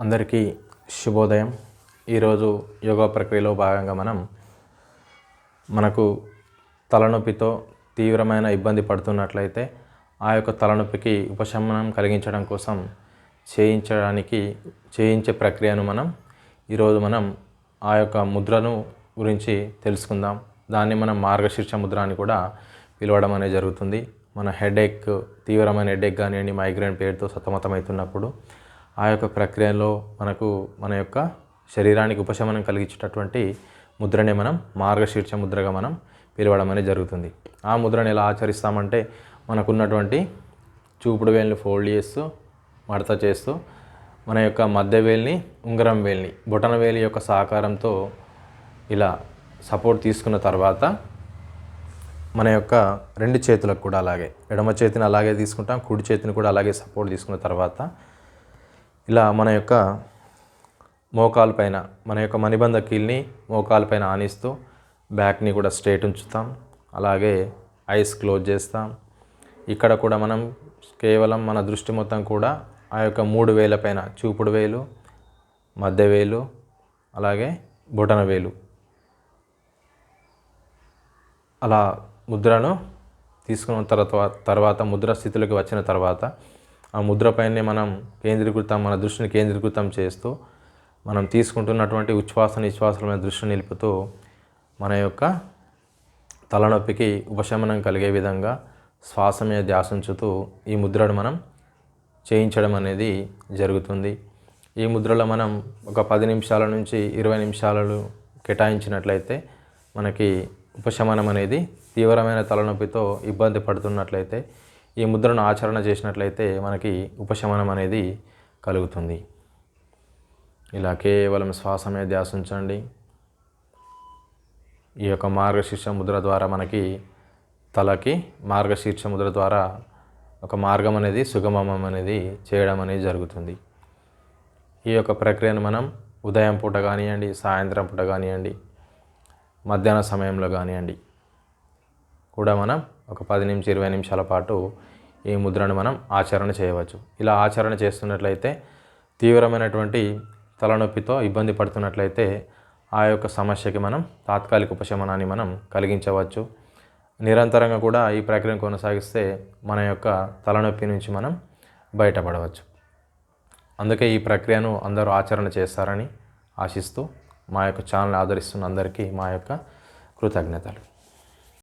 అందరికీ శుభోదయం. ఈరోజు యోగా ప్రక్రియలో భాగంగా మనం మనకు తలనొప్పితో తీవ్రమైన ఇబ్బంది పడుతున్నట్లయితే ఆ యొక్క తలనొప్పికి ఉపశమనం కలిగించడం కోసం చేయించడానికి చేయించే ప్రక్రియను మనం ఈరోజు మనం ఆ యొక్క ముద్రను గురించి తెలుసుకుందాం. దాన్ని మనం మార్గశీర్ష ముద్ర అని కూడా పిలవడం అనేది జరుగుతుంది. మన హెడేక్ తీవ్రమైన హెడేక్ కానివ్వండి మైగ్రేన్ పేరుతో సతమతమవుతున్నప్పుడు ఆ యొక్క ప్రక్రియలో మనకు మన యొక్క శరీరానికి ఉపశమనం కలిగించేటటువంటి ముద్రనే మనం మార్గశీర్ష ముద్రగా మనం పిలవడం అనేది జరుగుతుంది. ఆ ముద్రను ఎలా ఆచరిస్తామంటే మనకున్నటువంటి చూపుడు వేలిని ఫోల్డ్ చేస్తూ మడత చేస్తూ మన యొక్క మధ్య వేలిని ఉంగరం వేలిని బొటన వేలి యొక్క సహకారంతో ఇలా సపోర్ట్ తీసుకున్న తర్వాత మన యొక్క రెండు చేతులకు కూడా అలాగే ఎడమ చేతిని అలాగే తీసుకుంటాం కుడి చేతిని కూడా అలాగే సపోర్ట్ తీసుకున్న తర్వాత ఇలా మన యొక్క మోకాలపైన మన యొక్క మణిబంధ కీల్ని మోకాలపైన ఆనిస్తూ బ్యాక్ని కూడా స్ట్రేట్ ఉంచుతాం. అలాగే ఐస్ క్లోజ్ చేస్తాం. ఇక్కడ కూడా మనం కేవలం మన దృష్టి మొత్తం కూడా ఆ యొక్క మూడు వేల పైన చూపుడు వేలు మధ్య వేలు అలాగే బొటన వేలు. అలా ముద్రను తీసుకున్న తర్వాత తర్వాత ముద్ర స్థితిలోకి వచ్చిన తర్వాత ఆ ముద్రపైనే మనం కేంద్రీకృతం మన దృష్టిని కేంద్రీకృతం చేస్తూ మనం తీసుకుంటున్నటువంటి ఉచ్ఛ్వాస నిశ్వాసమైన మీద దృష్టి నిలుపుతూ మన యొక్క తలనొప్పికి ఉపశమనం కలిగే విధంగా శ్వాస మీద ధ్యాసించుతూ ఈ ముద్రను మనం చేయించడం అనేది జరుగుతుంది. ఈ ముద్రలో మనం ఒక పది నిమిషాల నుంచి ఇరవై నిమిషాలు కేటాయించినట్లయితే మనకి ఉపశమనం అనేది తీవ్రమైన తలనొప్పితో ఇబ్బంది పడుతున్నట్లయితే ఈ ముద్రను ఆచరణ చేసినట్లయితే మనకి ఉపశమనం అనేది కలుగుతుంది. ఇలా కేవలం శ్వాస మీద ధ్యాస ఉంచండి ఈ యొక్క మార్గశీర్ష ముద్ర ద్వారా మనకి తలకి మార్గశీర్ష ముద్ర ద్వారా ఒక మార్గం అనేది సుగమం అనేది చేయడం అనేది జరుగుతుంది. ఈ యొక్క ప్రక్రియను మనం ఉదయం పూట కానివ్వండి సాయంత్రం పూట కానివ్వండి మధ్యాహ్న సమయంలో కానివ్వండి కూడా మనం ఒక పది నుంచి ఇరవై నిమిషాల పాటు ఈ ముద్రను మనం ఆచరణ చేయవచ్చు. ఇలా ఆచరణ చేస్తున్నట్లయితే తీవ్రమైనటువంటి తలనొప్పితో ఇబ్బంది పడుతున్నట్లయితే ఆ యొక్క సమస్యకి మనం తాత్కాలిక ఉపశమనాన్ని మనం కలిగించవచ్చు. నిరంతరంగా కూడా ఈ ప్రక్రియను కొనసాగిస్తే మన యొక్క తలనొప్పి నుంచి మనం బయటపడవచ్చు. అందుకే ఈ ప్రక్రియను అందరూ ఆచరణ చేస్తారని ఆశిస్తూ మా యొక్క ఛానల్ ఆదరిస్తున్న అందరికీ మా యొక్క కృతజ్ఞతలు.